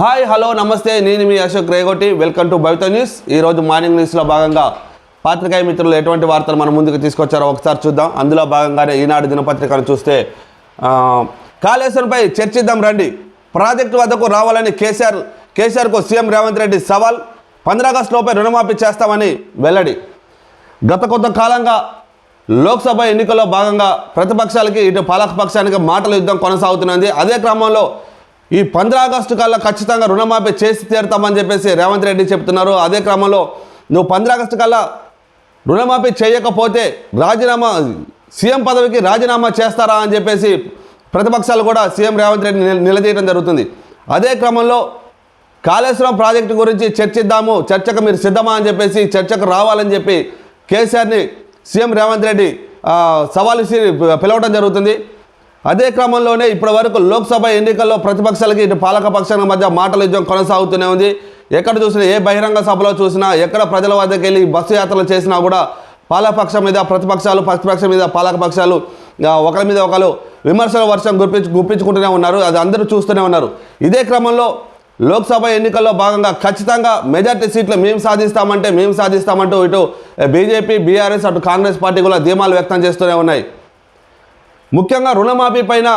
Hi hello నమస్తే. నేను మీ Ashok Regoti welcome to Bhavitha news ఈరోజు మార్నింగ్ న్యూస్లో భాగంగా పాత్రికాయ మిత్రులు ఎటువంటి వార్తలు మనం ముందుకు తీసుకొచ్చారో ఒకసారి చూద్దాం. అందులో భాగంగానే ఈనాడు దినపత్రికను చూస్తే కాళేశ్వరంపై చర్చిద్దాం రండి. ప్రాజెక్టు వద్దకు రావాలని కేసీఆర్ కేసీఆర్కు సీఎం రేవంత్ రెడ్డి సవాల్. పంద్రాగస్టులోపై రుణమాఫీ చేస్తామని వెల్లడి. గత కొంత కాలంగా లోక్సభ ఎన్నికల్లో భాగంగా ప్రతిపక్షాలకి ఇటు పాలక పక్షానికి మాటల యుద్ధం కొనసాగుతున్నది. అదే క్రమంలో ఈ పంద్ర ఆగస్టు కల్లా ఖచ్చితంగా రుణమాఫీ చేసి తీరుతామని చెప్పేసి రేవంత్ రెడ్డి చెప్తున్నారు. అదే క్రమంలో నువ్వు పంద్ర ఆగస్టు కల్లా రుణమాఫీ చేయకపోతే రాజీనామా సీఎం పదవికి రాజీనామా చేస్తారా అని చెప్పేసి ప్రతిపక్షాలు కూడా సీఎం రేవంత్ రెడ్డి నిలదీయడం జరుగుతుంది. అదే క్రమంలో కాళేశ్వరం ప్రాజెక్టు గురించి చర్చిద్దాము చర్చకు మీరు సిద్ధమా అని చెప్పేసి చర్చకు రావాలని చెప్పి కేసీఆర్ని సీఎం రేవంత్ రెడ్డి సవాలు పిలవడం జరుగుతుంది. అదే క్రమంలోనే ఇప్పటి వరకు లోక్సభ ఎన్నికల్లో ప్రతిపక్షాలకి ఇటు పాలక పక్షాల మధ్య మాటల యుద్ధం కొనసాగుతూనే ఉంది. ఎక్కడ చూసినా ఏ బహిరంగ సభలో చూసినా ఎక్కడ ప్రజల వద్దకు వెళ్ళి బస్సు యాత్రలు చేసినా కూడా పాలకపక్షం మీద ప్రతిపక్షాలు ప్రతిపక్షం మీద పాలకపక్షాలు ఒకరి మీద ఒకరు విమర్శల వర్షం గుప్పించు గుప్పించుకుంటూనే ఉన్నారు. అది అందరూ చూస్తూనే ఉన్నారు. ఇదే క్రమంలో లోక్సభ ఎన్నికల్లో భాగంగా ఖచ్చితంగా మెజార్టీ సీట్లు మేము సాధిస్తామంటే మేము సాధిస్తామంటూ ఇటు బీజేపీ బీఆర్ఎస్ అటు కాంగ్రెస్ పార్టీ కూడా ధీమాలు వ్యక్తం చేస్తూనే ఉన్నాయి. ముఖ్యంగా రుణమాఫీ పైన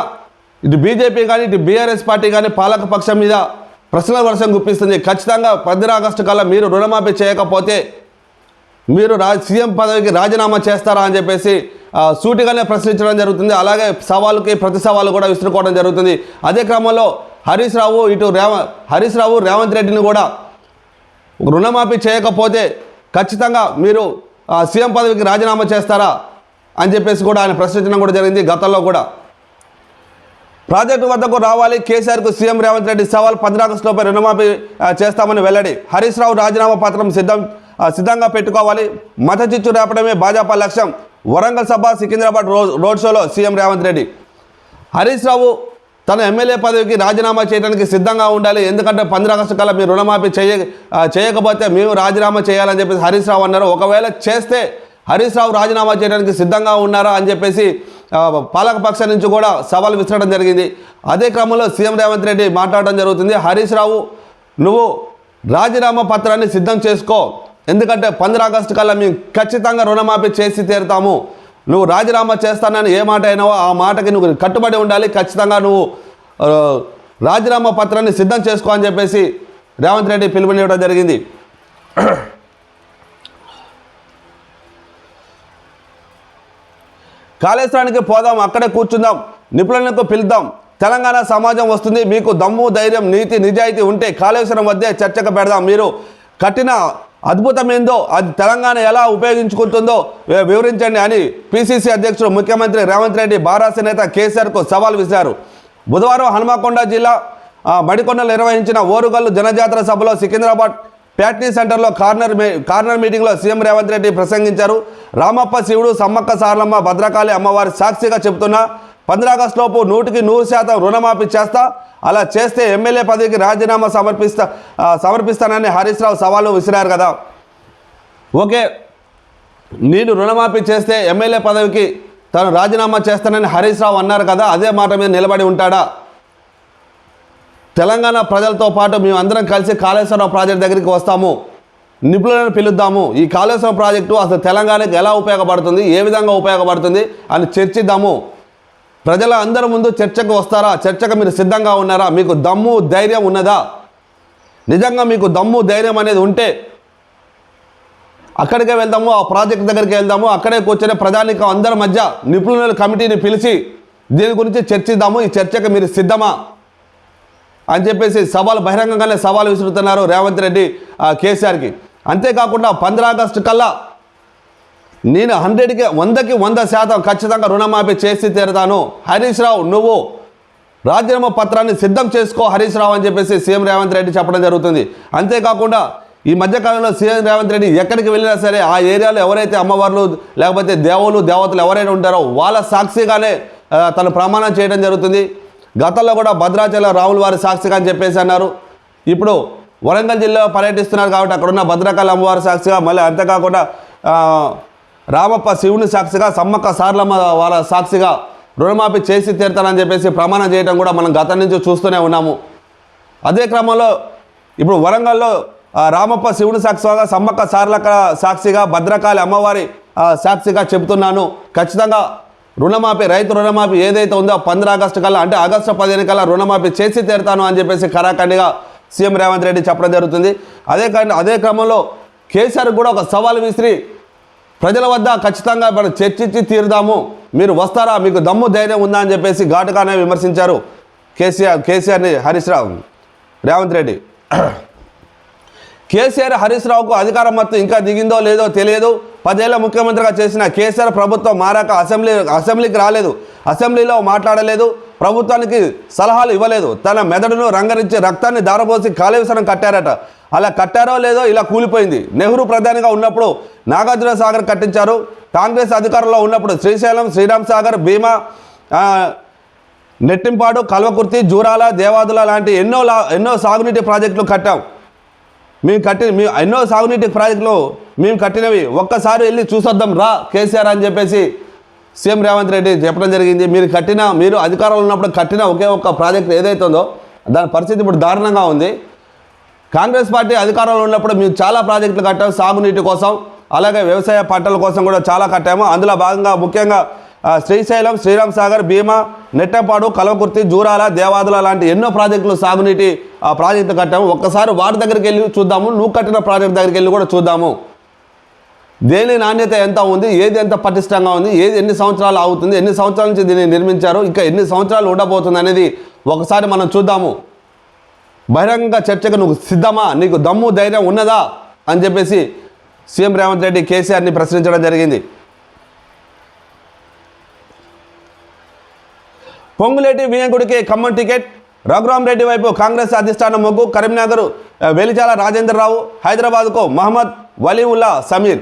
ఇటు బీజేపీ కానీ ఇటు బీఆర్ఎస్ పార్టీ కానీ పాలకపక్షం మీద ప్రశ్నల వర్షం గుప్పిస్తుంది ఖచ్చితంగా పద్దెనిమిది ఆగస్టు కల్లా మీరు రుణమాఫీ చేయకపోతే మీరు రా సీఎం పదవికి రాజీనామా చేస్తారా అని చెప్పేసి సూటిగానే ప్రశ్నించడం జరుగుతుంది. అలాగే సవాలుకి ప్రతి సవాలు కూడా విసురుకోవడం జరుగుతుంది. అదే క్రమంలో హరీష్ రావు ఇటు రేవ హరీష్ రావు రేవంత్ రెడ్డిని కూడా రుణమాఫీ చేయకపోతే ఖచ్చితంగా మీరు సీఎం పదవికి రాజీనామా చేస్తారా? అని చెప్పేసి కూడా ఆయన ప్రశ్నించడం కూడా జరిగింది గతంలో కూడా. ప్రాజెక్టు వద్దకు రావాలి కేసీఆర్కు సీఎం రేవంత్ రెడ్డి సవాల్ పంద్రాగస్టులోపై రుణమాఫీ చేస్తామని వెల్లడి. హరీష్ రావు రాజీనామా పత్రం సిద్ధం సిద్ధంగా పెట్టుకోవాలి. మత చిచ్చు రేపడమే భాజపా లక్ష్యం. వరంగల్ సభ సికింద్రాబాద్ రో రోడ్ షోలో సీఎం రేవంత్ రెడ్డి. హరీష్ రావు తన ఎమ్మెల్యే పదవికి రాజీనామా చేయడానికి సిద్ధంగా ఉండాలి. ఎందుకంటే పంద్ర ఆగస్టు కల్లా మీరు రుణమాఫీ చేయ చేయకపోతే మేము రాజీనామా చేయాలని చెప్పేసి హరీష్ రావు అన్నారు. ఒకవేళ చేస్తే హరీష్ రావు రాజీనామా చేయడానికి సిద్ధంగా ఉన్నారా అని చెప్పేసి పాలకపక్షం నుంచి కూడా సవాల్ విసరడం జరిగింది. అదే క్రమంలో సీఎం రేవంత్ రెడ్డి మాట్లాడడం జరుగుతుంది. హరీష్ రావు నువ్వు రాజీనామా పత్రాన్ని సిద్ధం చేసుకో. ఎందుకంటే పంద్ర ఆగస్టు కల్లా మేము ఖచ్చితంగా రుణమాఫీ చేసి తీరుతాము. నువ్వు రాజీనామా చేస్తానని ఏ మాట అయినావో ఆ మాటకి నువ్వు కట్టుబడి ఉండాలి. ఖచ్చితంగా నువ్వు రాజీనామా పత్రాన్ని సిద్ధం చేసుకో అని చెప్పేసి రేవంత్ రెడ్డి పిలుపునివ్వడం జరిగింది. కాళేశ్వరానికి పోదాం అక్కడే కూర్చుందాం నిపుణులకు పిలుద్దాం. తెలంగాణ సమాజం వస్తుంది మీకు దమ్ము ధైర్యం నీతి నిజాయితీ ఉంటే కాళేశ్వరం వద్దే చర్చకు పెడదాం. మీరు కట్టిన అద్భుతమేందో అది తెలంగాణ ఎలా ఉపయోగించుకుంటుందో వివరించండి అని పిసిసి అధ్యక్షుడు ముఖ్యమంత్రి రేవంత్ రెడ్డి బారాస నేత కేసీఆర్కు సవాల్ విసిరారు. బుధవారం హనుమకొండ జిల్లా మడికొండలు నిర్వహించిన ఓరుగల్లు జనజాతర సభలో సికింద్రాబాద్ ప్యాట్నీ సెంటర్లో కార్నర్ మీ కార్నర్ మీటింగ్లో సీఎం రేవంత్ రెడ్డి ప్రసంగించారు. రామప్ప శివుడు సమ్మక్క సారలమ్మ భద్రకాళి అమ్మవారి సాక్షిగా చెబుతున్నా పంద్రాగస్టులోపు నూటికి నూరు శాతం రుణమాఫీ చేస్తా అలా చేస్తే ఎమ్మెల్యే పదవికి రాజీనామా సమర్పిస్తా సమర్పిస్తానని హరీష్ రావు సవాలు విసిరారు కదా. ఓకే నేను రుణమాఫీ చేస్తే ఎమ్మెల్యే పదవికి తను రాజీనామా చేస్తానని హరీష్ రావు అన్నారు కదా అదే మాట మీద నిలబడి ఉంటాడా? తెలంగాణ ప్రజలతో పాటు మేము అందరం కలిసి కాళేశ్వరం ప్రాజెక్ట్ దగ్గరికి వస్తాము. నిపుణులను పిలుద్దాము. ఈ కాళేశ్వరం ప్రాజెక్టు అసలు తెలంగాణకు ఎలా ఉపయోగపడుతుంది ఏ విధంగా ఉపయోగపడుతుంది అని చర్చిద్దాము. ప్రజల అందరి ముందు చర్చకు వస్తారా? చర్చకు మీరు సిద్ధంగా ఉన్నారా? మీకు దమ్ము ధైర్యం ఉన్నదా? నిజంగా మీకు దమ్ము ధైర్యం అనేది ఉంటే అక్కడికే వెళ్దాము ఆ ప్రాజెక్ట్ దగ్గరికి వెళ్దాము. అక్కడే కూర్చొని ప్రజానికి అందరి మధ్య నిపుణుల కమిటీని పిలిచి దీని గురించి చర్చిద్దాము. ఈ చర్చకు మీరు సిద్ధమా? అని చెప్పేసి సవాల్ బహిరంగంగానే సవాల్ విసురుతున్నారు రేవంత్ రెడ్డి కేసీఆర్కి. అంతేకాకుండా పంద్ర ఆగస్టు కల్లా నేను హండ్రెడ్కి వందకి వంద శాతం ఖచ్చితంగా రుణమాఫీ చేసి తీరుతాను. హరీష్ రావు నువ్వు రాజీనామా పత్రాన్ని సిద్ధం చేసుకో హరీష్ రావు అని చెప్పేసి సీఎం రేవంత్ రెడ్డి చెప్పడం జరుగుతుంది. అంతేకాకుండా ఈ మధ్యకాలంలో సీఎం రేవంత్ రెడ్డి ఎక్కడికి వెళ్ళినా సరే ఆ ఏరియాలో ఎవరైతే అమ్మవార్లు లేకపోతే దేవులు దేవతలు ఎవరైనా ఉంటారో వాళ్ళ సాక్షిగానే తను ప్రమాణం చేయడం జరుగుతుంది. గతంలో కూడా భద్రాచల రాముల వారి సాక్షిగా అని చెప్పేసి అన్నారు. ఇప్పుడు వరంగల్ జిల్లాలో పర్యటిస్తున్నారు కాబట్టి అక్కడ ఉన్న భద్రకాళి అమ్మవారి సాక్షిగా మళ్ళీ అంతేకాకుండా రామప్ప శివుని సాక్షిగా సమ్మక్క సార్లమ్మ వాళ్ళ సాక్షిగా రుణమాఫీ చేసి తీరుతానని చెప్పేసి ప్రమాణం చేయడం కూడా మనం గతం నుంచి చూస్తూనే ఉన్నాము. అదే క్రమంలో ఇప్పుడు వరంగల్లో రామప్ప శివుని సాక్షిగా సమ్మక్క సార్లక సాక్షిగా భద్రకాళి అమ్మవారి సాక్షిగా చెబుతున్నాను. ఖచ్చితంగా రుణమాఫీ రైతు రుణమాఫీ ఏదైతే ఉందో పంద్ర ఆగస్టు కల్లా అంటే ఆగస్టు పదిహేను కల్లా రుణమాఫీ చేసి తీరుతాను అని చెప్పేసి కరాఖండిగా సీఎం రేవంత్ రెడ్డి చెప్పడం జరుగుతుంది. అదే కానీ అదే క్రమంలో కేసీఆర్ కూడా ఒక సవాల్ విసిరి ప్రజల వద్ద ఖచ్చితంగా మనం చర్చించి తీరుదాము. మీరు వస్తారా? మీకు దమ్ము ధైర్యం ఉందా అని చెప్పేసి ఘాటుగానే విమర్శించారు కేసీఆర్ కేసీఆర్ని హరీష్ రావు రేవంత్ రెడ్డి. కేసీఆర్ హరీష్ రావుకు అధికారం మొత్తం ఇంకా దిగిందో లేదో తెలియదు. పదేళ్ళ ముఖ్యమంత్రిగా చేసిన కేసీఆర్ ప్రభుత్వం మారాక అసెంబ్లీ అసెంబ్లీకి రాలేదు. అసెంబ్లీలో మాట్లాడలేదు. ప్రభుత్వానికి సలహాలు ఇవ్వలేదు. తన మెదడును రంగరించి రక్తాన్ని దారపోసి కాళేశ్వరం కట్టారట. అలా కట్టారో లేదో ఇలా కూలిపోయింది. నెహ్రూ ప్రధానిగా ఉన్నప్పుడు నాగార్జున సాగర్ కట్టించారు. కాంగ్రెస్ అధికారంలో ఉన్నప్పుడు శ్రీశైలం శ్రీరామ్ సాగర్ భీమా నెట్టింపాడు కల్వకుర్తి జూరాల దేవాదుల లాంటి ఎన్నో ఎన్నో సాగునీటి ప్రాజెక్టులు కట్టాం. మేము కట్టి మేము ఎన్నో సాగునీటి ప్రాజెక్టులు మేము కట్టినవి ఒక్కసారి వెళ్ళి చూసొద్దాం రా కేసీఆర్ అని చెప్పేసి సీఎం రేవంత్ రెడ్డి చెప్పడం జరిగింది. మీరు కట్టిన మీరు అధికారంలో ఉన్నప్పుడు కట్టిన ఒకే ఒక్క ప్రాజెక్ట్ ఏదైతే ఉందో దాని పరిస్థితి ఇప్పుడు దారుణంగా ఉంది. కాంగ్రెస్ పార్టీ అధికారంలో ఉన్నప్పుడు మేము చాలా ప్రాజెక్టులు కట్టాము సాగునీటి కోసం అలాగే వ్యవసాయ పంటల కోసం కూడా చాలా కట్టాము. అందులో భాగంగా ముఖ్యంగా శ్రీశైలం శ్రీరామ్ సాగర్ భీమా నెట్టపాడు కలవకుర్తి జూరాల దేవాదుల లాంటి ఎన్నో ప్రాజెక్టులు సాగునీటి ఆ, కట్టాము. ఒక్కసారి వాటి దగ్గరికి వెళ్ళి చూద్దాము. నువ్వు కట్టిన ప్రాజెక్ట్ దగ్గరికి వెళ్ళి కూడా చూద్దాము. దేని నాణ్యత ఎంత ఉంది? ఏది ఎంత పటిష్టంగా ఉంది? ఏది ఎన్ని సంవత్సరాలు అవుతుంది ఎన్ని సంవత్సరాల నుంచి దీన్ని నిర్మించారు? ఇంకా ఎన్ని సంవత్సరాలు ఉండబోతుంది అనేది ఒకసారి మనం చూద్దాము. బహిరంగ చర్చకు నువ్వు సిద్ధమా? నీకు దమ్ము ధైర్యం ఉన్నదా? అని చెప్పేసి సీఎం రేవంత్ రెడ్డి కేసీఆర్ని ప్రశ్నించడం జరిగింది. పొంగులేటి వియంకుడికి ఖమ్మం టికెట్ రఘురామ్ రెడ్డి వైపు కాంగ్రెస్ అధిష్టానం మొగ్గు కరీంనగర్ వెలిచాల రాజేంద్రరావు హైదరాబాద్కు Mohammed Waliullah Sameer.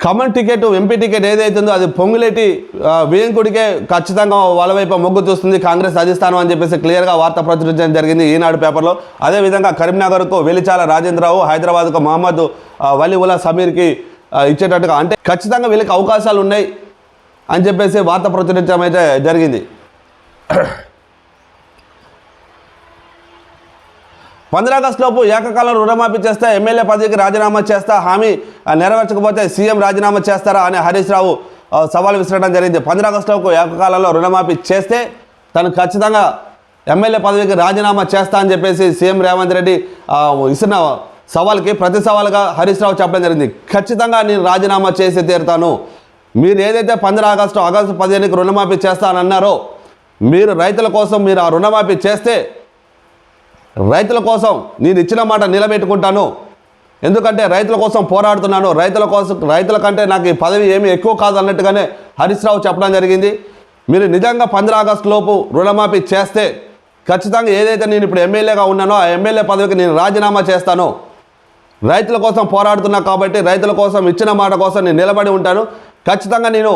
Khammam ticket MP ticket ఏదైతుందో అది పొంగులేటి ఆ, వియంకుడికే ఖచ్చితంగా వాళ్ళ వైపు మొగ్గు చూస్తుంది కాంగ్రెస్ అధిష్టానం అని చెప్పేసి క్లియర్గా వార్త ప్రచురించడం జరిగింది ఈనాడు పేపర్లో. అదేవిధంగా కరీంనగర్కు వెలిచాల రాజేంద్రరావు హైదరాబాద్కు మహమ్మద్ వలీవుల్లా సమీర్కి ఇచ్చేటట్టుగా అంటే ఖచ్చితంగా వీళ్ళకి అవకాశాలు ఉన్నాయి అని చెప్పేసి వార్త ప్రచురించడం అయితే జరిగింది. పంద్రాగస్టులోపు ఏకకాలం రుణమాఫీ చేస్తే ఎమ్మెల్యే పదవికి రాజీనామా చేస్తా హామీ నెరవేర్చకపోతే సీఎం రాజీనామా చేస్తారా అని హరీష్ రావు సవాల్ విసరడం జరిగింది. పంద్రాగస్టులోపు ఏకకాలంలో రుణమాఫీ చేస్తే తను ఖచ్చితంగా ఎమ్మెల్యే పదవికి రాజీనామా చేస్తా అని చెప్పేసి సీఎం రేవంత్ రెడ్డి ఇసిన సవాల్కి ప్రతి సవాల్గా హరీష్ రావు చెప్పడం జరిగింది. ఖచ్చితంగా నేను రాజీనామా చేసి తీరుతాను. మీరు ఏదైతే పంద్రా ఆగస్టు ఆగస్టు పదిహేనుకి రుణమాఫీ చేస్తానన్నారో మీరు రైతుల కోసం మీరు ఆ రుణమాఫీ చేస్తే రైతుల కోసం నేను ఇచ్చిన మాట నిలబెట్టుకుంటాను. ఎందుకంటే రైతుల కోసం పోరాడుతున్నాను. రైతుల కోసం రైతుల కంటే నాకు ఈ పదవి ఏమీ ఎక్కువ కాదు అన్నట్టుగానే హరీష్ రావు చెప్పడం జరిగింది. మీరు నిజంగా పంద్రా ఆగస్టు లోపు రుణమాఫీ చేస్తే ఖచ్చితంగా ఏదైతే నేను ఇప్పుడు ఎమ్మెల్యేగా ఉన్నానో ఆ ఎమ్మెల్యే పదవికి నేను రాజీనామా చేస్తాను. రైతుల కోసం పోరాడుతున్నా కాబట్టి రైతుల కోసం ఇచ్చిన మాట కోసం నేను నిలబడి ఉంటాను. ఖచ్చితంగా నేను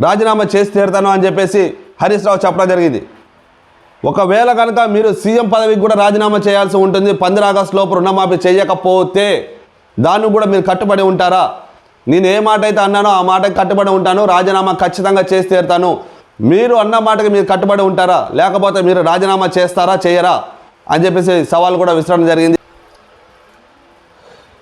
రాజీనామా చేసి తీరుతాను అని చెప్పేసి హరీష్ రావు చెప్పడం జరిగింది. ఒకవేళ కనుక మీరు సీఎం పదవికి కూడా రాజీనామా చేయాల్సి ఉంటుంది పంద్ర ఆగస్టు లోపు రుణమాఫీ చేయకపోతే దాన్ని కూడా మీరు కట్టుబడి ఉంటారా? నేను ఏ మాట అయితే అన్నానో ఆ మాటకి కట్టుబడి ఉంటాను రాజీనామా ఖచ్చితంగా చేసి తీరుతాను. మీరు అన్న మాటకి మీరు కట్టుబడి ఉంటారా? లేకపోతే మీరు రాజీనామా చేస్తారా చేయరా? అని చెప్పేసి సవాల్ కూడా విసరడం జరిగింది.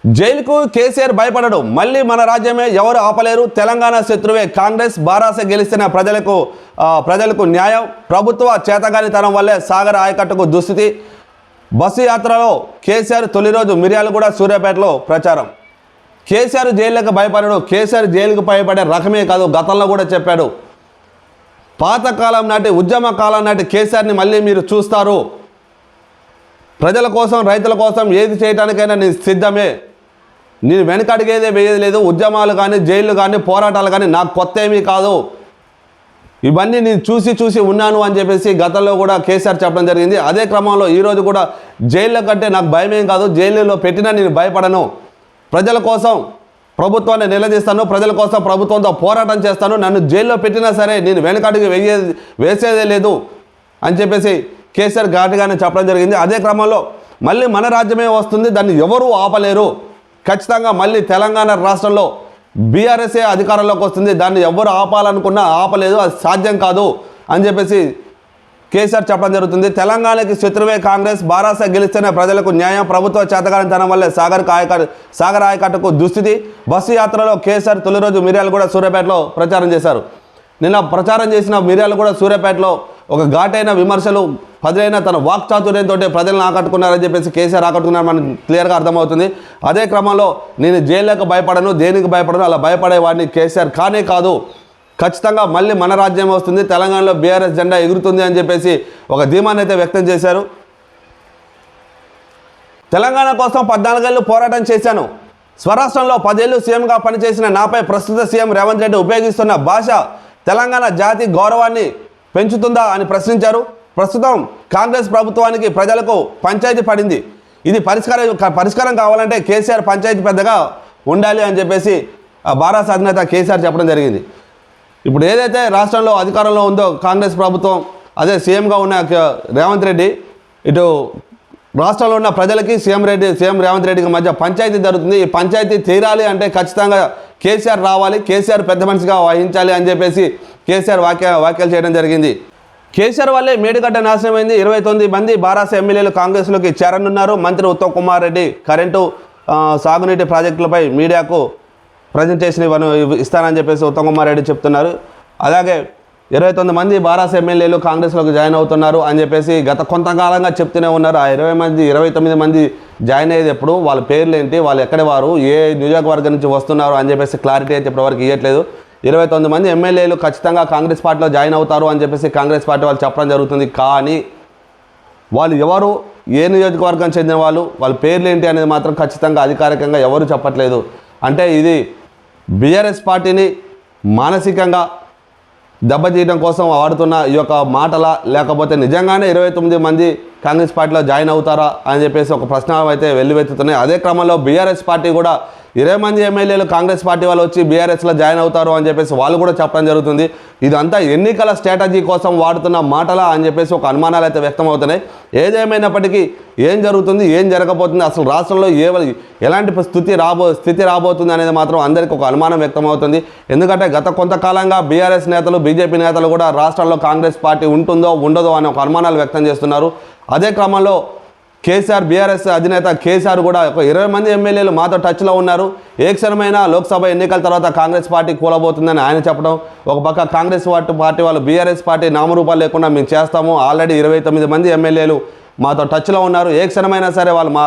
జైలుకు కేసీఆర్ భయపడడు. మళ్ళీ మన రాజ్యమే ఎవరు ఆపలేరు. తెలంగాణ శత్రువే కాంగ్రెస్. బారాస గెలిచిన ప్రజలకు ప్రజలకు న్యాయం. ప్రభుత్వ చేతగానితనం వల్లే సాగర్ ఆయకట్టుకు దుస్థితి. బస్సు యాత్రలో కేసీఆర్ తొలి రోజు మిర్యాలగూడ సూర్యాపేటలో ప్రచారం. కేసీఆర్ జైలుకు భయపడడు. కేసీఆర్ జైలుకు భయపడే రకమే కాదు గతంలో కూడా చెప్పాడు. పాతకాలం నాటి ఉద్యమ కాలం నాటి కేసీఆర్ని మళ్ళీ మీరు చూస్తారు. ప్రజల కోసం రైతుల కోసం ఏది చేయడానికైనా నేను సిద్ధమే. నేను వెనకడిగేదే వేయదు లేదు ఉద్యమాలు కానీ జైళ్ళు కానీ పోరాటాలు కానీ నాకు కొత్త ఏమీ కాదు. ఇవన్నీ నేను చూసి చూసి ఉన్నాను అని చెప్పేసి గతంలో కూడా కేసీఆర్ చెప్పడం జరిగింది. అదే క్రమంలో ఈరోజు కూడా జైల్లో కంటే నాకు భయమేం కాదు. జైలులో పెట్టినా నేను భయపడను. ప్రజల కోసం ప్రభుత్వాన్ని నిలదీస్తాను ప్రజల కోసం ప్రభుత్వంతో పోరాటం చేస్తాను. నన్ను జైల్లో పెట్టినా సరే నేను వెనకడుగు వేయే వేసేదే లేదు అని చెప్పేసి కేసీఆర్ ఘాటుగానే చెప్పడం జరిగింది. అదే క్రమంలో మళ్ళీ మన రాజ్యమే వస్తుంది. దాన్ని ఎవరూ ఆపలేరు. ఖచ్చితంగా మళ్ళీ తెలంగాణ రాష్ట్రంలో బీఆర్ఎస్ఏ అధికారంలోకి వస్తుంది. దాన్ని ఎవరు ఆపాలనుకున్నా ఆపలేదు. అది సాధ్యం కాదు అని చెప్పేసి కేసీఆర్ చెప్పడం జరుగుతుంది. తెలంగాణకి శత్రువే కాంగ్రెస్. బారాస గెలిస్తేనే ప్రజలకు న్యాయం. ప్రభుత్వ చేతగానితనం వల్లే సాగర్ ఆయకట్ సాగర్ ఆయకట్టుకు దుస్థితి. బస్సు యాత్రలో కేసీఆర్ తొలి రోజు మిర్యాలు కూడా సూర్యాపేటలో ప్రచారం చేశారు. నిన్న ప్రచారం చేసిన మిర్యాలగూడ కూడా సూర్యాపేటలో ఒక ఘాటైన విమర్శలు పదిలైన తన వాక్చాతుర్యంతో ప్రజలను ఆకట్టుకున్నారని చెప్పేసి కేసీఆర్ ఆకట్టుకున్నారు మనకు క్లియర్గా అర్థమవుతుంది. అదే క్రమంలో నేను జైల్లోకి భయపడను దేనికి భయపడను అలా భయపడేవాడిని కేసీఆర్ కానే కాదు. ఖచ్చితంగా మళ్ళీ మన రాజ్యం వస్తుంది తెలంగాణలో బీఆర్ఎస్ జెండా ఎగురుతుంది అని చెప్పేసి ఒక ధీమాన్ని అయితే వ్యక్తం చేశారు. తెలంగాణ కోసం పద్నాలుగేళ్ళు పోరాటం చేశాను. స్వరాష్ట్రంలో పదేళ్ళు సీఎంగా పనిచేసిన నాపై ప్రస్తుత సీఎం రేవంత్ రెడ్డి ఉపయోగిస్తున్న భాష తెలంగాణ జాతి గౌరవాన్ని పెంచుతుందా అని ప్రశ్నించారు. ప్రస్తుతం కాంగ్రెస్ ప్రభుత్వానికి ప్రజలకు పంచాయతీ పడింది. ఇది పరిష్కారం పరిష్కారం కావాలంటే కేసీఆర్ పంచాయతీ పెద్దగా ఉండాలి అని చెప్పేసి ఆ అధినేత కేసీఆర్ చెప్పడం జరిగింది. ఇప్పుడు ఏదైతే రాష్ట్రంలో అధికారంలో ఉందో కాంగ్రెస్ ప్రభుత్వం అదే సీఎంగా ఉన్న రేవంత్ రెడ్డి ఇటు రాష్ట్రంలో ఉన్న ప్రజలకి సీఎం రెడ్డి సీఎం రేవంత్ రెడ్డికి మధ్య పంచాయతీ జరుగుతుంది. ఈ పంచాయతీ తీరాలి అంటే ఖచ్చితంగా కేసీఆర్ రావాలి కేసీఆర్ పెద్ద మనిషిగా వహించాలి అని చెప్పేసి కేసీఆర్ వాక్య వ్యాఖ్యలు చేయడం జరిగింది. కేసీఆర్ వల్లే మేడిగడ్డ నాశనమైంది. ఇరవై తొమ్మిది మంది బారాస ఎమ్మెల్యేలు కాంగ్రెస్లోకి చేరనున్నారు. మంత్రి ఉత్తమ్ కుమార్ రెడ్డి కరెంటు సాగునీటి ప్రాజెక్టులపై మీడియాకు ప్రజెంటేషన్ ఇవ్వను ఇస్తానని చెప్పేసి ఉత్తమ్ కుమార్ రెడ్డి చెప్తున్నారు. అలాగే ఇరవై తొమ్మిది మంది బారాస ఎమ్మెల్యేలు కాంగ్రెస్లోకి జాయిన్ అవుతున్నారు అని చెప్పేసి గత కొంతకాలంగా చెప్తూనే ఉన్నారు. ఆ ఇరవై మంది ఇరవై తొమ్మిది మంది జాయిన్ అయ్యేది ఎప్పుడు వాళ్ళ పేర్లు ఏంటి వాళ్ళు ఎక్కడ వారు ఏ నియోజకవర్గం నుంచి వస్తున్నారు అని చెప్పేసి క్లారిటీ అయితే ఇప్పటివరకు ఇవ్వట్లేదు ఇరవై తొమ్మిది మంది ఎమ్మెల్యేలు ఖచ్చితంగా కాంగ్రెస్ పార్టీలో జాయిన్ అవుతారు అని చెప్పేసి కాంగ్రెస్ పార్టీ వాళ్ళు చెప్పడం జరుగుతుంది. కానీ వాళ్ళు ఎవరు? ఏ నియోజకవర్గం చెందిన వాళ్ళు? వాళ్ళ పేర్లు ఏంటి అనేది మాత్రం ఖచ్చితంగా అధికారికంగా ఎవరు చెప్పట్లేదు. అంటే ఇది బీఆర్ఎస్ పార్టీని మానసికంగా దెబ్బతీయడం కోసం వాడుతున్న ఈ యొక్క మాటల లేకపోతే నిజంగానే ఇరవై తొమ్మిది మంది కాంగ్రెస్ పార్టీలో జాయిన్ అవుతారా అని చెప్పేసి ఒక ప్రశ్న అయితే వెల్లువెత్తుతున్నాయి. అదే క్రమంలో బీఆర్ఎస్ పార్టీ కూడా ఇరవై మంది ఎమ్మెల్యేలు కాంగ్రెస్ పార్టీ వాళ్ళు వచ్చి బీఆర్ఎస్లో జాయిన్ అవుతారు అని చెప్పేసి వాళ్ళు కూడా చెప్పడం జరుగుతుంది. ఇదంతా ఎన్నికల స్ట్రాటజీ కోసం వాడుతున్న మాటలా అని చెప్పేసి ఒక అనుమానాలు అయితే వ్యక్తం అవుతున్నాయి ఏదేమైనప్పటికీ ఏం జరుగుతుంది ఏం జరగబోతుంది అసలు రాష్ట్రంలో ఏ ఎలాంటి స్థితి రాబో స్థితి రాబోతుంది అనేది మాత్రం అందరికీ ఒక అనుమానం వ్యక్తం అవుతుంది ఎందుకంటే గత కొంతకాలంగా బీఆర్ఎస్ నేతలు బీజేపీ నేతలు కూడా రాష్ట్రంలో కాంగ్రెస్ పార్టీ ఉంటుందో ఉండదో అనే ఒక అనుమానాలు వ్యక్తం చేస్తున్నారు. అదే క్రమంలో కేసీఆర్ బీఆర్ఎస్ అధినేత కేసీఆర్ కూడా ఒక ఇరవై మంది ఎమ్మెల్యేలు మాతో టచ్లో ఉన్నారు. ఏ క్షణమైన లోక్సభ ఎన్నికల తర్వాత కాంగ్రెస్ పార్టీ కూలబోతుందని ఆయన చెప్పడం ఒక పక్క కాంగ్రెస్ పార్టీ పార్టీ వాళ్ళు బీఆర్ఎస్ పార్టీ నామరూపాలు లేకుండా మేము చేస్తాము ఆల్రెడీ ఇరవై తొమ్మిది మంది ఎమ్మెల్యేలు మాతో టచ్లో ఉన్నారు. ఏ క్షణమైనా సరే వాళ్ళు మా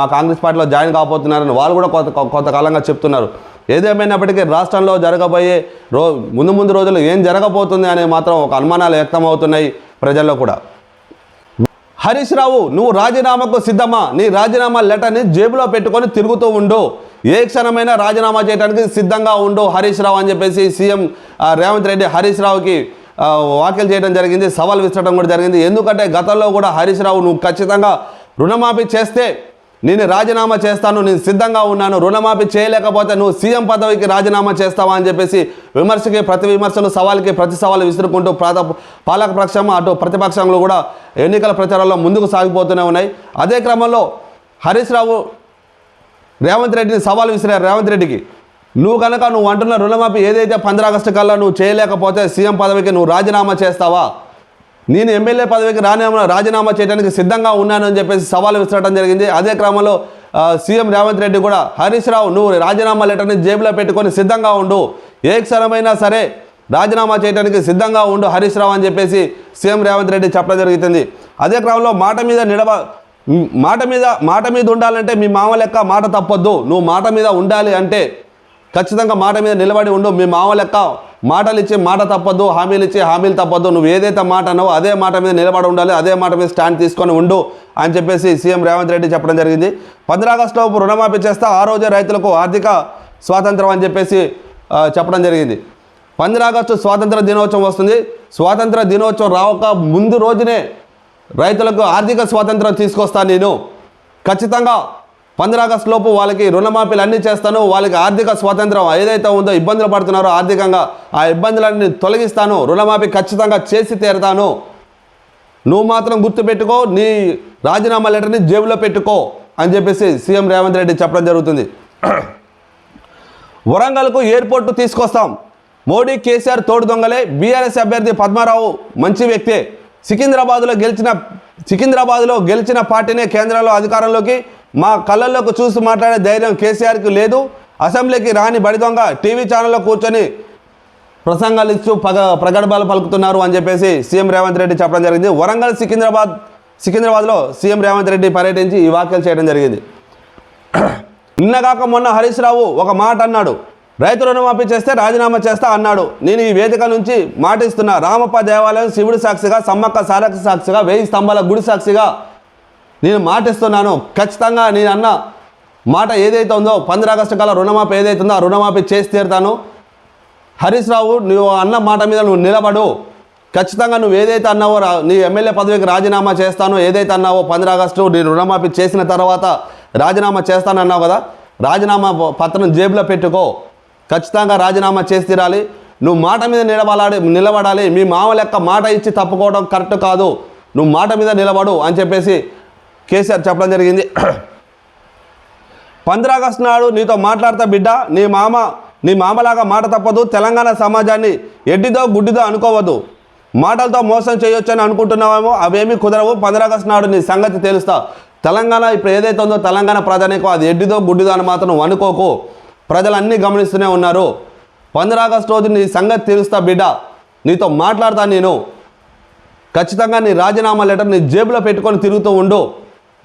మా కాంగ్రెస్ పార్టీలో జాయిన్ కాబోతున్నారని వాళ్ళు కూడా కొంత కొంతకాలంగా చెప్తున్నారు. ఏదేమైనప్పటికీ రాష్ట్రంలో జరగబోయే రో ముందు ముందు రోజుల్లో ఏం జరగబోతుంది అనే మాత్రం ఒక అనుమానాలు వ్యక్తం అవుతున్నాయి ప్రజల్లో కూడా. హరీష్ రావు నువ్వు రాజీనామాకు సిద్ధమా? నీ రాజీనామా లెటర్ని జేబులో పెట్టుకొని తిరుగుతూ ఉండు. ఏ క్షణమైనా రాజీనామా చేయడానికి సిద్ధంగా ఉండు హరీష్ రావు అని చెప్పేసి సీఎం రేవంత్ రెడ్డి హరీష్ రావుకి వాఖ్యలు వ్యాఖ్యలు చేయడం జరిగింది సవాల్ విసరడం కూడా జరిగింది. ఎందుకంటే గతంలో కూడా హరీష్ రావు నువ్వు ఖచ్చితంగా రుణమాఫీ చేస్తే నేను రాజీనామా చేస్తాను నేను సిద్ధంగా ఉన్నాను రుణమాఫీ చేయలేకపోతే నువ్వు సీఎం పదవికి రాజీనామా చేస్తావా అని చెప్పేసి విమర్శకి ప్రతి విమర్శలు సవాల్కి ప్రతి సవాలు విసురుకుంటూ ప్రాత పాలక పక్షం అటు ప్రతిపక్షంలో కూడా ఎన్నికల ప్రచారంలో ముందుకు సాగిపోతూనే ఉన్నాయి. అదే క్రమంలో హరీష్ రావు రేవంత్ రెడ్డిని సవాల్ విసిరారు రేవంత్ రెడ్డికి. నువ్వు కనుక నువ్వు అంటున్న రుణమాఫీ ఏదైతే పంద్రాగస్టు కల్లా నువ్వు చేయలేకపోతే సీఎం పదవికి నువ్వు రాజీనామా చేస్తావా? నేను ఎమ్మెల్యే పదవికి రాజీనామా రాజీనామా చేయడానికి సిద్ధంగా ఉన్నానని చెప్పేసి సవాల్ విసరడం జరిగింది. అదే క్రమంలో సీఎం రేవంత్ రెడ్డి కూడా హరీష్ రావు నువ్వు రాజీనామా లెటర్ని జేబులో పెట్టుకొని సిద్ధంగా ఉండు. ఏ క్షణమైనా సరే రాజీనామా చేయడానికి సిద్ధంగా ఉండు హరీష్ రావు అని చెప్పేసి సీఎం రేవంత్ రెడ్డి చెప్పడం జరుగుతుంది. అదే క్రమంలో మాట మీద నిలబ మాట మీద మాట మీద ఉండాలంటే మీ మామ లెక్క మాట తప్పొద్దు. నువ్వు మాట మీద ఉండాలి అంటే ఖచ్చితంగా మాట మీద నిలబడి ఉండు. మీ మామ లెక్క మాటలు ఇచ్చే మాట తప్పదు హామీలు ఇచ్చి హామీలు తప్పదు. నువ్వు ఏదైతే మాట అన్నావో అదే మాట మీద నిలబడి ఉండాలి అదే మాట మీద స్టాండ్ తీసుకొని ఉండు అని చెప్పేసి సీఎం రేవంత్ రెడ్డి చెప్పడం జరిగింది. పంద్ర ఆగస్టులోపు రుణమాఫీ చేస్తా ఆ రోజే రైతులకు ఆర్థిక స్వాతంత్రం అని చెప్పేసి చెప్పడం జరిగింది. పంద్ర ఆగస్టు స్వాతంత్ర దినోత్సవం వస్తుంది. స్వాతంత్ర దినోత్సవం రావక ముందు రోజునే రైతులకు ఆర్థిక స్వాతంత్రం తీసుకొస్తా నేను. ఖచ్చితంగా పంద్రా ఆగస్టు లోపు వాళ్ళకి రుణమాఫీలు అన్నీ చేస్తాను వాళ్ళకి ఆర్థిక స్వాతంత్రం ఏదైతే ఉందో ఇబ్బందులు పడుతున్నారో ఆర్థికంగా ఆ ఇబ్బందులన్నీ తొలగిస్తాను రుణమాఫీ ఖచ్చితంగా చేసి తీరుతాను. నువ్వు మాత్రం గుర్తుపెట్టుకో నీ రాజీనామా లెటర్ని జేబులో పెట్టుకో అని చెప్పేసి సీఎం రేవంత్ రెడ్డి చెప్పడం జరుగుతుంది. వరంగల్కు ఎయిర్పోర్టు తీసుకొస్తాం. మోడీ కేసీఆర్ తోడు దొంగలే. బీఆర్ఎస్ అభ్యర్థి పద్మారావు మంచి వ్యక్తే. సికింద్రాబాద్లో గెలిచిన సికింద్రాబాద్లో గెలిచిన పార్టీనే కేంద్రంలో అధికారంలోకి మా కళ్ళల్లోకి చూసి మాట్లాడే ధైర్యం కేసీఆర్కి లేదు. అసెంబ్లీకి రాని బడి దొంగ టీవీ ఛానల్లో కూర్చొని ప్రసంగాలు ఇస్తూ పగ ప్రగడబాలు పలుకుతున్నారు అని చెప్పేసి సీఎం రేవంత్ రెడ్డి చెప్పడం జరిగింది. వరంగల్ సికింద్రాబాద్ సికింద్రాబాద్లో సీఎం రేవంత్ రెడ్డి పర్యటించి ఈ వ్యాఖ్యలు చేయడం జరిగింది. నిన్నగాక మొన్న హరీష్ రావు ఒక మాట అన్నాడు. రైతు రుణమాఫీ చేస్తే రాజీనామా చేస్తా అన్నాడు. నేను ఈ వేదిక నుంచి మాటిస్తున్నా రామప్ప దేవాలయం శివుడి సాక్షిగా సమ్మక్క సారక్ష సాక్షిగా వేయి స్తంభాల గుడి సాక్షిగా నేను మాటిస్తున్నాను. ఖచ్చితంగా నేను అన్న మాట ఏదైతే ఉందో పంద్ర ఆగస్టు కల్లా రుణమాఫీ ఏదైతే ఉందో ఆ రుణమాఫీ చేసి తీరుతాను. హరీష్ రావు నువ్వు అన్న మాట మీద నువ్వు నిలబడు. ఖచ్చితంగా నువ్వు ఏదైతే అన్నావో నీ ఎమ్మెల్యే పదవికి రాజీనామా చేస్తానో ఏదైతే అన్నావో పంద్ర ఆగస్టు నీ రుణమాఫీ చేసిన తర్వాత రాజీనామా చేస్తానన్నావు కదా రాజీనామా పత్రం జేబులో పెట్టుకో. ఖచ్చితంగా రాజీనామా చేసి తీరాలి. నువ్వు మాట మీద నిలబడాలి నిలబడాలి. మీ మామ లెక్క మాట ఇచ్చి తప్పుకోవడం కరెక్ట్ కాదు. నువ్వు మాట మీద నిలబడు అని చెప్పేసి కేసీఆర్ చెప్పడం జరిగింది. పంద్ర ఆగస్టు నాడు నీతో మాట్లాడతా బిడ్డ నీ మామ నీ మామలాగా మాట తప్పదు తెలంగాణ సమాజాన్ని ఎడ్డిదో గుడ్డిదో అనుకోవద్దు. మాటలతో మోసం చేయొచ్చని అనుకుంటున్నావేమో అవేమీ కుదరవు. పంద్ర ఆగస్టు నాడు నీ సంగతి తెలుస్తా. తెలంగాణ ఇప్పుడు ఏదైతే ఉందో తెలంగాణ ప్రజానికో అది ఎడ్డిదో గుడ్డిదో అని మాత్రం అనుకోకు. ప్రజలు అన్నీ గమనిస్తూనే ఉన్నారు. పంద్ర ఆగస్టు రోజు నీ సంగతి తెలుస్తా బిడ్డ. నీతో మాట్లాడతా నేను. ఖచ్చితంగా నీ రాజీనామా లెటర్ నీ జేబులో పెట్టుకొని తిరుగుతూ ఉండు.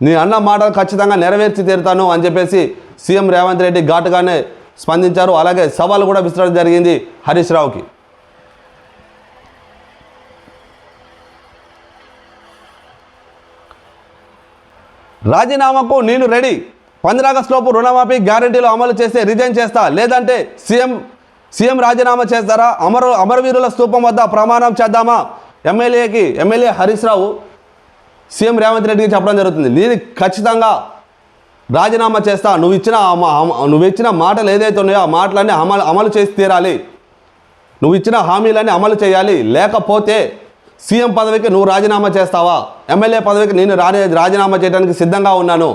నీ అన్న మాటలు ఖచ్చితంగా నెరవేర్చి తీరుతాను అని చెప్పేసి సీఎం రేవంత్ రెడ్డి ఘాటుగానే స్పందించారు. అలాగే సవాల్ కూడా విసరడం జరిగింది హరీష్ రావుకి. రాజీనామాకు నేను రెడీ. పంద్రాగస్టులోపు రుణమాఫీ గ్యారంటీలు అమలు చేస్తే రిజైన్ చేస్తా. లేదంటే సీఎం సీఎం రాజీనామా చేస్తారా? అమర అమరవీరుల స్తూపం వద్ద ప్రమాణం చేద్దామా? ఎమ్మెల్యేకి ఎమ్మెల్యే హరీష్ రావు సీఎం రేవంత్ రెడ్డికి చెప్పడం జరుగుతుంది. నేను ఖచ్చితంగా రాజీనామా చేస్తా. నువ్వు ఇచ్చిన నువ్వు ఇచ్చిన మాటలు ఏదైతే ఉన్నాయో ఆ మాటలన్నీ అమలు అమలు చేసి తీరాలి. నువ్వు ఇచ్చిన హామీలన్నీ అమలు చేయాలి. లేకపోతే సీఎం పదవికి నువ్వు రాజీనామా చేస్తావా? ఎమ్మెల్యే పదవికి నేను రాజీ రాజీనామా చేయడానికి సిద్ధంగా ఉన్నాను.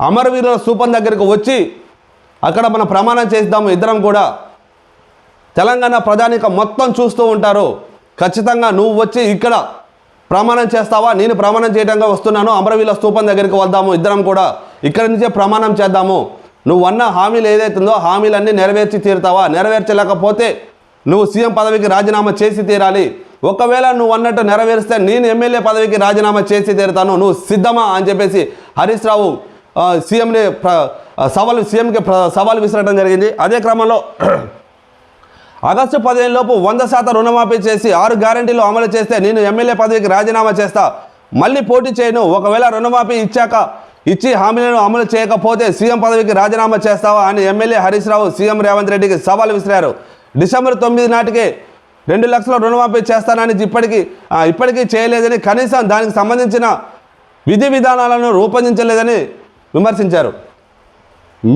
అమరవీరుల సూపర్ దగ్గరికి వచ్చి అక్కడ మనం ప్రమాణం చేద్దాము ఇద్దరం కూడా. తెలంగాణ ప్రజానిక మొత్తం చూస్తూ ఉంటారు. ఖచ్చితంగా నువ్వు వచ్చి ఇక్కడ ప్రమాణం చేస్తావా? నేను ప్రమాణం చేయడంగా వస్తున్నాను. అమరవీల స్థూపం దగ్గరికి వద్దాము ఇద్దరం కూడా ఇక్కడి నుంచే ప్రమాణం చేద్దాము. నువ్వు అన్న హామీలు ఏదైతుందో హామీలన్నీ నెరవేర్చి తీరుతావా? నెరవేర్చలేకపోతే నువ్వు సీఎం పదవికి రాజీనామా చేసి తీరాలి. ఒకవేళ నువ్వు అన్నట్టు నెరవేరిస్తే నేను ఎమ్మెల్యే పదవికి రాజీనామా చేసి తీరుతాను. నువ్వు సిద్ధమా అని చెప్పేసి హరీష్ రావు సీఎంని ప్ర సవాల్ సీఎంకి ప్ర- సవాల్ విసరడం జరిగింది. అదే క్రమంలో ఆగస్టు పదిహేను లోపు వంద శాతం రుణమాఫీ చేసి ఆరు గ్యారంటీలు అమలు చేస్తే నేను ఎమ్మెల్యే పదవికి రాజీనామా చేస్తా. మళ్ళీ పోటీ చేయను. ఒకవేళ రుణమాఫీ ఇచ్చాక ఇచ్చి హామీలను అమలు చేయకపోతే సీఎం పదవికి రాజీనామా చేస్తావా అని ఎమ్మెల్యే హరీష్ రావు సీఎం రేవంత్ రెడ్డికి సవాల్ విసిరారు. డిసెంబర్ తొమ్మిది నాటికి రెండు లక్షల రుణమాఫీ చేస్తానని ఇప్పటికీ ఇప్పటికీ చేయలేదని కనీసం దానికి సంబంధించిన విధి విధానాలను రూపొందించలేదని విమర్శించారు.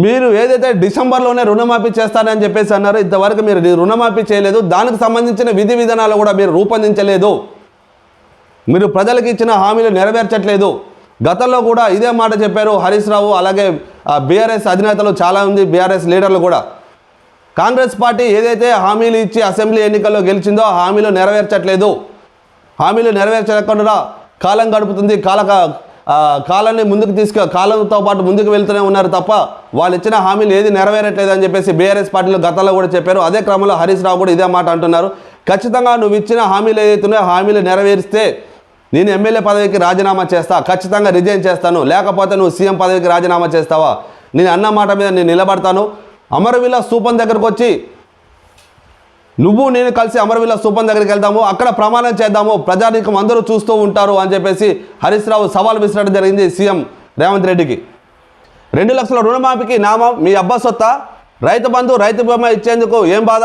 మీరు ఏదైతే డిసెంబర్లోనే రుణమాఫీ చేస్తానని చెప్పేసి అన్నారో ఇంతవరకు మీరు రుణమాఫీ చేయలేదు. దానికి సంబంధించిన విధి విధానాలు కూడా మీరు రూపొందించలేదు. మీరు ప్రజలకు ఇచ్చిన హామీలు నెరవేర్చట్లేదు. గతంలో కూడా ఇదే మాట చెప్పారు హరీష్ రావు అలాగే బీఆర్ఎస్ అధినేతలు చాలామంది బీఆర్ఎస్ లీడర్లు కూడా. కాంగ్రెస్ పార్టీ ఏదైతే హామీలు ఇచ్చి అసెంబ్లీ ఎన్నికల్లో గెలిచిందో ఆ హామీలు నెరవేర్చట్లేదు. హామీలు నెరవేర్చకుండా కాలం గడుపుతుంది కాల కాలాన్ని ముందుకు తీసుకు కాలంతో పాటు ముందుకు వెళ్తూనే ఉన్నారు తప్ప వాళ్ళు ఇచ్చిన హామీలు ఏది నెరవేరట్లేదు అని చెప్పేసి బీఆర్ఎస్ పార్టీలో గతంలో కూడా చెప్పారు. అదే క్రమంలో హరీష్ రావు కూడా ఇదే మాట అంటున్నారు. ఖచ్చితంగా నువ్వు ఇచ్చిన హామీలు ఏదైతున్నాయో హామీలు నెరవేరిస్తే నేను ఎమ్మెల్యే పదవికి రాజీనామా చేస్తా ఖచ్చితంగా రిజైన్ చేస్తాను. లేకపోతే నువ్వు సీఎం పదవికి రాజీనామా చేస్తావా? నేను అన్న మాట మీద నేను నిలబడతాను. అమరవీల స్థూపం దగ్గరకు వచ్చి నువ్వు నేను కలిసి అమరవీల స్థూపం దగ్గరికి వెళ్దాము అక్కడ ప్రమాణం చేద్దాము ప్రజానీకం అందరూ చూస్తూ ఉంటారు అని చెప్పేసి హరీష్ రావు సవాల్ విసిరడం జరిగింది సీఎం రేవంత్ రెడ్డికి. రెండు లక్షల రుణమాఫీకి నామం మీ అబ్బా సొత్త రైతు బంధు రైతు బీమా ఇచ్చేందుకు ఏం బాధ?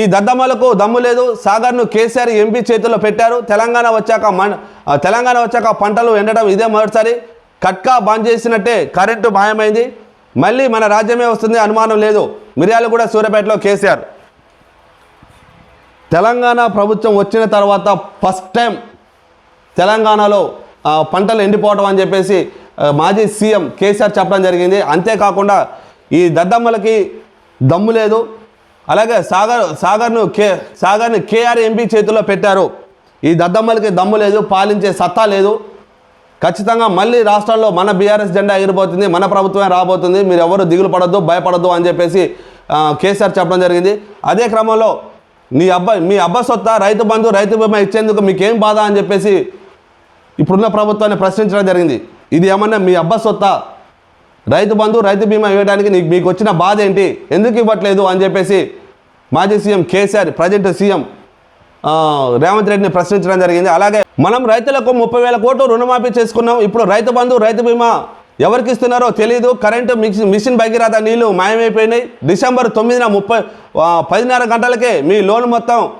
ఈ దద్దమ్మలకు దమ్ము లేదు సాగర్ను కేసీఆర్ ఎంపీ చేతుల్లో పెట్టారు తెలంగాణ వచ్చాక మన తెలంగాణ వచ్చాక పంటలు ఎండడం ఇదే మొదటిసారి. కట్కా బంద్ చేసినట్టే కరెంటు మాయమైంది మళ్ళీ మన రాజ్యమే వస్తుంది అనుమానం లేదు. మిర్యాలగూడ సూర్యాపేటలో కేసీఆర్. తెలంగాణ ప్రభుత్వం వచ్చిన తర్వాత ఫస్ట్ టైం తెలంగాణలో పంటలు ఎండిపోవడం అని చెప్పేసి మాజీ సీఎం కేసీఆర్ చెప్పడం జరిగింది. అంతేకాకుండా ఈ దద్దమ్మలకి దమ్ము లేదు. అలాగే సాగర్ సాగర్ను కే సాగర్ని కేఆర్ ఎంపీ చేతుల్లో పెట్టారు. ఈ దద్దమ్మలకి దమ్ము లేదు పాలించే సత్తా లేదు. ఖచ్చితంగా మళ్ళీ రాష్ట్రాల్లో మన బీఆర్ఎస్ జెండా ఎగిరిపోతుంది మన ప్రభుత్వమే రాబోతుంది. మీరు ఎవరు దిగులు పడద్దు భయపడద్దు అని చెప్పేసి కేసీఆర్ చెప్పడం జరిగింది. అదే క్రమంలో నీ అబ్బాయి మీ అబ్బా సొత్త రైతు బంధు రైతు బీమా ఇచ్చేందుకు మీకేం బాధ అని చెప్పేసి ఇప్పుడున్న ప్రభుత్వాన్ని ప్రశ్నించడం జరిగింది. ఇది ఏమన్నా మీ అబ్బా సొత్త రైతు బంధు రైతు బీమా ఇవ్వడానికి నీకు మీకు వచ్చిన బాధ ఏంటి? ఎందుకు ఇవ్వట్లేదు అని చెప్పేసి మాజీ CM KCR present CM Revanth రెడ్డిని ప్రశ్నించడం జరిగింది. అలాగే మనం రైతులకు ముప్పై వేల కోట్లు రుణమాఫీ చేసుకున్నాం. ఇప్పుడు రైతు బంధు రైతు బీమా ఎవరికి ఇస్తున్నారో తెలియదు కరెంటు మిక్స్ మిషన్ భగీరథ నీళ్ళు? మాయమైపోయినాయి. డిసెంబర్ తొమ్మిదిన ముప్పై పదిన్నర గంటలకే మీ లోన్ మొత్తం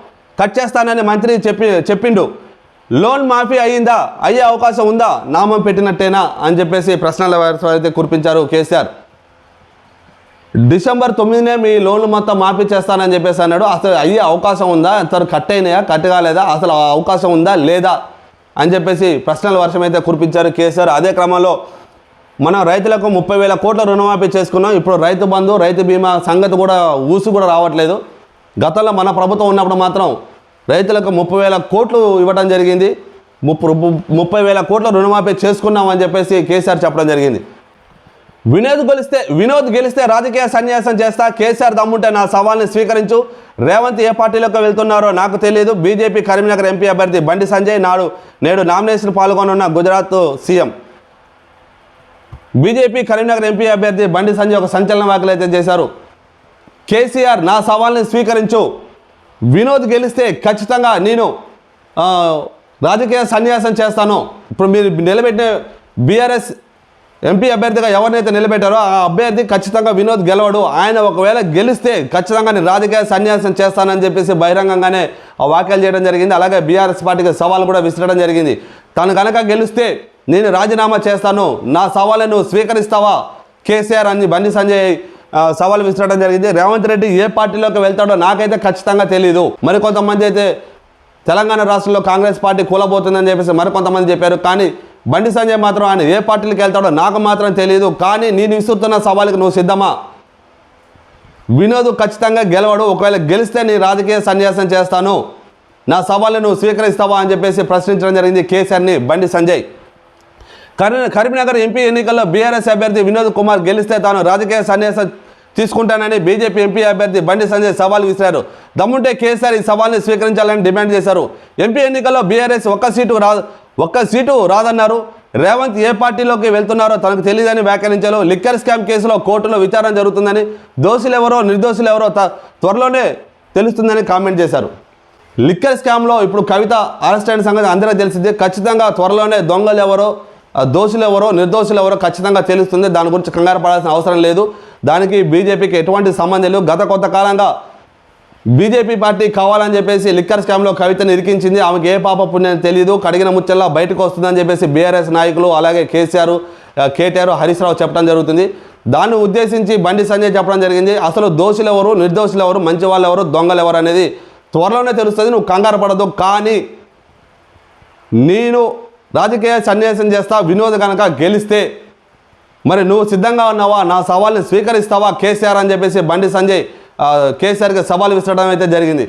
కట్ చేస్తానని మంత్రి చెప్పి చెప్పిండు. లోన్ మాఫీ అయ్యిందా అయ్యే అవకాశం ఉందా? నామం పెట్టినట్టేనా? అని చెప్పేసి ప్రశ్నల వర్షం అయితే కురిపించారు కేసీఆర్. డిసెంబర్ తొమ్మిదినే మీ లోన్లు మొత్తం మాఫీ చేస్తానని చెప్పేసి అన్నాడు. అసలు అయ్యే అవకాశం ఉందా? ఎంతవరకు కట్ అయినాయా? కట్ కాలేదా? అసలు అవకాశం ఉందా? లేదా? అని చెప్పేసి ప్రశ్నల వర్షం అయితే కురిపించారు కేసీఆర్. అదే క్రమంలో మనం రైతులకు ముప్పై వేల కోట్ల రుణమాఫీ చేసుకున్నాం. ఇప్పుడు రైతు బంధు రైతు బీమా సంగతి కూడా ఊసు కూడా రావట్లేదు. గతంలో మన ప్రభుత్వం ఉన్నప్పుడు మాత్రం రైతులకు ముప్పై వేల కోట్లు ఇవ్వడం జరిగింది. ముప్పు ముప్పై వేల కోట్ల రుణమాఫీ చేసుకున్నాం అని చెప్పేసి కేసీఆర్ చెప్పడం జరిగింది. వినోద్ గెలిస్తే వినోద్ గెలిస్తే రాజకీయ సన్యాసం చేస్తా. కేసీఆర్ దమ్ముంటే నా సవాల్ని స్వీకరించు. రేవంత్ ఏ పార్టీలోకి వెళ్తున్నారో నాకు తెలియదు. బీజేపీ కరీంనగర్ ఎంపీ అభ్యర్థి బండి సంజయ్ నాడు నేడు nomination పాల్గొనున్న Gujarat CM. BJP Karimnagar MP అభ్యర్థి బండి సంజయ్ ఒక సంచలన వ్యాఖ్యలు అయితే చేశారు. కేసీఆర్ నా సవాల్ని స్వీకరించు. వినోద్ గెలిస్తే ఖచ్చితంగా నేను రాజకీయ సన్యాసం చేస్తాను. ఇప్పుడు మీరు నిలబెట్టిన బీఆర్ఎస్ ఎంపీ అభ్యర్థిగా ఎవరినైతే నిలబెట్టారో ఆ అభ్యర్థి ఖచ్చితంగా వినోద్ గెలవడు. ఆయన ఒకవేళ గెలిస్తే ఖచ్చితంగా నేను రాజకీయ సన్యాసం చేస్తానని చెప్పేసి బహిరంగంగానే ఆ వ్యాఖ్యలు చేయడం జరిగింది. అలాగే బీఆర్ఎస్ పార్టీకి సవాల్ కూడా విసరడం జరిగింది. తను కనుక గెలిస్తే నేను రాజీనామా చేస్తాను. నా సవాళ్ళను స్వీకరిస్తావా? కేసీఆర్ అని బండి సంజయ్ సవాల్ విసిరడం జరిగింది. రేవంత్ రెడ్డి ఏ పార్టీలోకి వెళ్తాడో నాకైతే ఖచ్చితంగా తెలియదు మరి కొంతమంది అయితే తెలంగాణ రాష్ట్రంలో కాంగ్రెస్ పార్టీ కూలబోతుందని చెప్పేసి మరికొంతమంది చెప్పారు. కానీ బండి సంజయ్ మాత్రం ఆయన ఏ పార్టీలకు వెళ్తాడో నాకు మాత్రం తెలియదు కానీ నేను విసురుతున్న సవాలుకి నువ్వు సిద్ధమా? వినోద్ ఖచ్చితంగా గెలవడు ఒకవేళ గెలిస్తే నీ రాజకీయ సన్యాసం చేస్తాను. నా సవాళ్ళను నువ్వు స్వీకరిస్తావా అని చెప్పేసి ప్రశ్నించడం జరిగింది కేసీఆర్ని బండి సంజయ్. కరీ కరీంనగర్ ఎంపీ ఎన్నికల్లో బీఆర్ఎస్ అభ్యర్థి వినోద్ కుమార్ గెలిస్తే తాను రాజకీయ సన్యాసం తీసుకుంటానని బీజేపీ ఎంపీ అభ్యర్థి బండి సంజయ్ సవాల్ విసిరారు. దమ్ముంటే కేసీఆర్ ఈ సవాల్ని స్వీకరించాలని డిమాండ్ చేశారు. ఎంపీ ఎన్నికల్లో బీఆర్ఎస్ ఒక్క సీటు రా ఒక్క సీటు రాదన్నారు. రేవంత్ ఏ పార్టీలోకి వెళ్తున్నారో తనకు తెలియదని వ్యాఖ్యానించారు. లిక్కర్ స్కామ్ కేసులో కోర్టులో విచారణ జరుగుతుందని దోషులు ఎవరో నిర్దోషులు ఎవరో త్వరలోనే తెలుస్తుందని కామెంట్ చేశారు. లిక్కర్ స్కామ్లో ఇప్పుడు కవిత అరెస్ట్ అయిన సంగతి అందరికీ తెలిసింది. ఖచ్చితంగా త్వరలోనే దొంగలు ఎవరో దోషులు ఎవరో నిర్దోషులు ఎవరో ఖచ్చితంగా తెలుస్తుంది. దాని గురించి కంగారు పడాల్సిన అవసరం లేదు. దానికి బీజేపీకి ఎటువంటి సంబంధం లేదు. గత కొంతకాలంగా బీజేపీ పార్టీ కావాలని చెప్పేసి లిక్కర్ స్కామ్లో కవితను ఇరికించింది ఆమెకి ఏ పాప పుణ్యం తెలియదు కడిగిన ముచ్చల్లా బయటకు వస్తుందని చెప్పేసి బీఆర్ఎస్ నాయకులు అలాగే కేసీఆర్ కేటీఆర్ హరీష్ రావు చెప్పడం జరుగుతుంది. దాన్ని ఉద్దేశించి బండి సంజయ్ చెప్పడం జరిగింది. అసలు దోషులు ఎవరు నిర్దోషులు ఎవరు మంచి వాళ్ళు ఎవరు దొంగలు ఎవరు అనేది త్వరలోనే తెలుస్తుంది. నువ్వు కంగారు పడదు కానీ నేను రాజకీయ సన్యాసం చేస్తా వినోద్ కనుక గెలిస్తే మరి నువ్వు సిద్ధంగా ఉన్నావా? నా సవాల్ని స్వీకరిస్తావా కేసీఆర్ అని చెప్పేసి బండి సంజయ్ కేసీఆర్కి సవాల్ విసరడం అయితే జరిగింది.